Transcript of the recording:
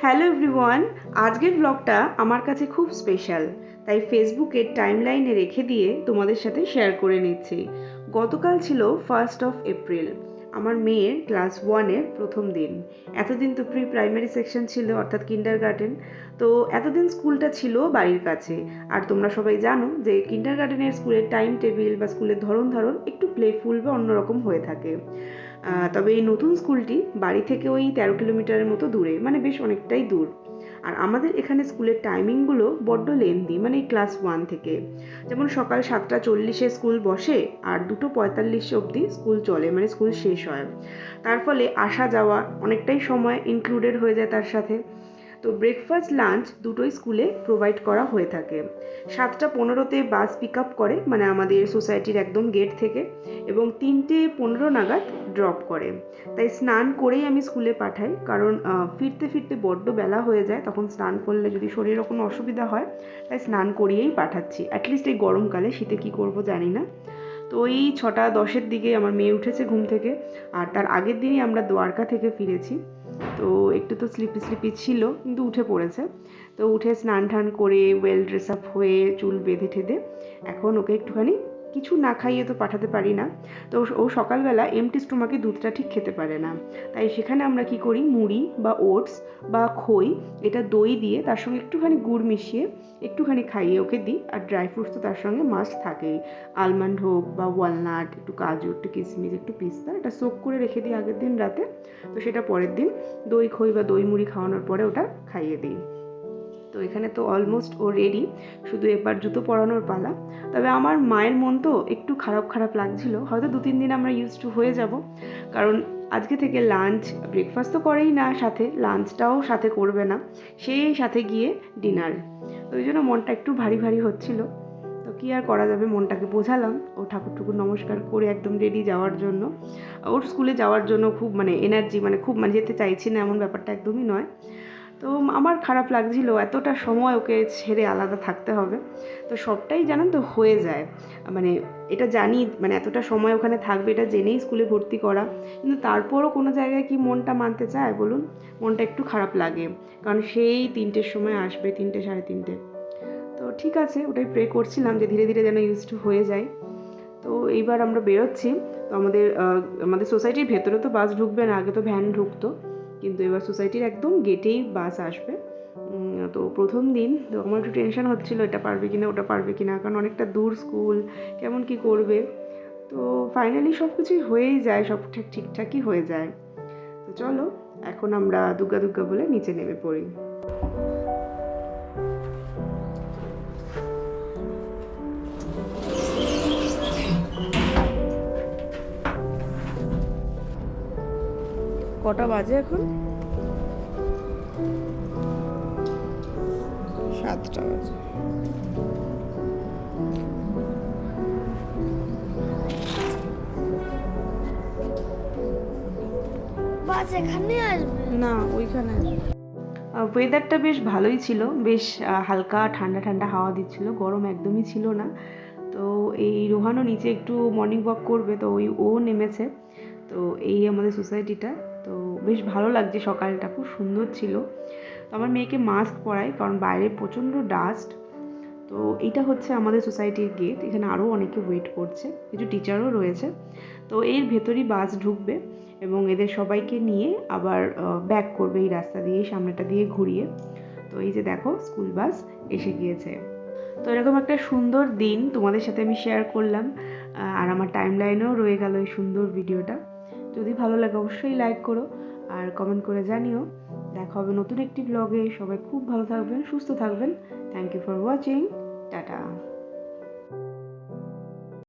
Hello everyone, আজকের ব্লগটা আমার কাছে খুব স্পেশাল তাই ফেসবুকের টাইমলাইনে রেখে দিয়ে তোমাদের সাথে শেয়ার করে নিচ্ছি। গতকাল ছিল ফার্স্ট অফ এপ্রিল আমার মেয়ের ক্লাস ওয়ানের প্রথম দিন। এতদিন তো প্রি প্রাইমারি সেকশন ছিল, অর্থাৎ কিন্ডার গার্ডেন তো এতদিন স্কুলটা ছিল বাড়ির কাছে। আর তোমরা সবাই জানো যে কিন্ডার গার্ডেনের স্কুলের টাইম টেবিল বা স্কুলের ধরন ধরন একটু প্লেফুল বা অন্যরকম হয়ে থাকে। তবে এই নতুন স্কুলটি বাড়ি থেকে ওই তেরো কিলোমিটারের মতো দূরে মানে বেশ অনেকটাই দূর। আর আমাদের এখানে স্কুলের টাইমিংগুলো বড্ড লেন্দি মানে ক্লাস ওয়ান থেকে। যেমন সকাল সাতটা চল্লিশে স্কুল বসে আর দুটো পঁয়তাল্লিশ অবধি স্কুল চলে মানে স্কুল শেষ হয়। তার ফলে আসা যাওয়া অনেকটাই সময় ইনক্লুডেড হয়ে যায় তার সাথে। তো ব্রেকফাস্ট লাঞ্চ দুটোই স্কুলে প্রোভাইড করা হয়ে থাকে। সাতটা পনেরোতে বাস পিক আপ করে মানে আমাদের সোসাইটির একদম গেট থেকে, এবং তিনটে পনেরো নাগাদ ড্রপ করে। তাই স্নান করেই আমি স্কুলে পাঠাই, কারণ ফিরতে ফিরতে বড্ড বেলা হয়ে যায়, তখন স্নান করলে যদি শরীরে কোনো অসুবিধা হয়, তাই স্নান করিয়েই পাঠাচ্ছি। অ্যাটলিস্ট এই গরমকালে, শীতে কি করব জানি না। তো এই ছটা দশের দিকে আমার মেয়ে উঠেছে ঘুম থেকে, আর তার আগের দিনই আমরা দ্বারকা থেকে ফিরেছি। তো একটু তো স্লিপি স্লিপি ছিল, কিন্তু উঠে পড়েছে। তো উঠে স্নান টান করে ওয়েল ড্রেস আপ হয়ে চুল বেঁধে ঠেঁধে এখন ওকে একটুখানি কিছু না খাইয়ে তো পাঠাতে পারি না। তো ও সকালবেলা এমটি স্টোমাকে দুধটা ঠিক খেতে পারে না। তাই সেখানে আমরা কি করি? মুড়ি বা ওটস বা খই, এটা দই দিয়ে তার সঙ্গে একটুখানি গুড় মিশিয়ে একটুখানি খাইয়ে ওকে দিই। আর ড্রাই ফ্রুটস তো তার সঙ্গে মাস্ট থাকেই। আলমন্ড হোক বা ওয়ালনাট একটু কাজু, একটু কিশমিশ একটু পিস্তা, এটা সোক করে রেখে দিই আগের দিন রাতে। তো সেটা পরের দিন দই, খই বা দই, মুড়ি খাওয়ানোর পরে ওটা খাইয়ে দিই। তো এখানে তো অলমোস্ট ও রেডি শুধু এবার জুতো পরানোর পালা। তবে আমার মায়ের মন তো একটু খারাপ খারাপ লাগছিল, হয়তো দু তিন দিন আমরা ইউজ টু হয়ে যাব। কারণ আজকে থেকে লাঞ্চ ব্রেকফাস্ট তো করেই না সাথে লাঞ্চটাও সাথে করবে না, সেই সাথে গিয়ে ডিনার ওই জন্য মনটা একটু ভারী ভারী হচ্ছিল। তো কী আর করা যাবে মনটাকে বোঝালাম, ও ঠাকুর ঠুকুর নমস্কার করে একদম রেডি যাওয়ার জন্য। ওর স্কুলে যাওয়ার জন্য খুব মানে এনার্জি মানে খুব মানে যেতে চাইছি না, এমন ব্যাপারটা একদমই নয়। তো আমার খারাপ লাগছিল এতটা সময় ওকে ছেড়ে আলাদা থাকতে হবে। তো সবটাই জানেন তো হয়ে যায়। মানে এটা জানি মানে এতটা সময় ওখানে থাকবে এটা জেনেই স্কুলে ভর্তি করা। কিন্তু তারপরও কোনো জায়গায় কি মনটা মানতে চায় বলুন? মনটা একটু খারাপ লাগে। কারণ সেই তিনটের সময় আসবে, তিনটে, সাড়ে তিনটে। তো ঠিক আছে, ওটাই প্রে করছিলাম যে ধীরে ধীরে যেন ইউজ টু হয়ে যায়। তো এইবার আমরা বেরোচ্ছি। তো আমাদের আমাদের সোসাইটির ভেতরে তো বাস ঢুকবে না, আগে তো ভ্যান ঢুকতো। কিন্তু এবার সোসাইটির একদম গেটেই বাস আসবে। তো প্রথম দিন তো আমার একটু টেনশন হচ্ছিল, এটা পারবে কি না ওটা পারবে কি না কারণ অনেকটা দূর স্কুল কেমন কি করবে? তো ফাইনালি সব কিছুই হয়েই যায়, সব ঠিক, ঠিকঠাকই হয়ে যায়। তো চলো, এখন আমরা দুর্গা দুর্গা বলে নিচে নেমে পড়ি। কটা বাজে এখন? সাতটা বাজে। বাস এখানে আসবে? না ওইখানে। ওয়েদারটা বেশ ভালোই ছিল। বেশ হালকা ঠান্ডা ঠান্ডা হাওয়া দিচ্ছিল। গরম একদমই ছিল না। তো এই রোহানও নিচে একটু মর্নিং ওয়াক করবে তো ওই ও নেমেছে। তো এই আমাদের সোসাইটিটা বেশ ভালো লাগছে সকালটা, খুব সুন্দর ছিল। তো আমার মেয়েকে মাস্ক পরাই, কারণ বাইরে প্রচণ্ড ডাস্ট তো এটা হচ্ছে আমাদের সোসাইটির গেট এখানে আরও অনেকে ওয়েট করছে। কিছু টিচারও রয়েছে। তো এর ভেতরই বাস ঢুকবে এবং এদের সবাইকে নিয়ে আবার ব্যাক করবে এই রাস্তা দিয়ে সামনেটা দিয়ে ঘুরিয়ে। তো এই যে দেখো স্কুল বাস এসে গিয়েছে। তো এরকম একটা সুন্দর দিন তোমাদের সাথে আমি শেয়ার করলাম। আর আমার টাইম লাইনেও রয়ে গেল এই সুন্দর ভিডিওটা যদি ভালো লাগে অবশ্যই লাইক করো আর কমেন্ট করে জানিও। দেখা হবে নতুন একটি ব্লগে সবাই খুব ভালো থাকবেন, সুস্থ থাকবেন। Thank you for watching tata.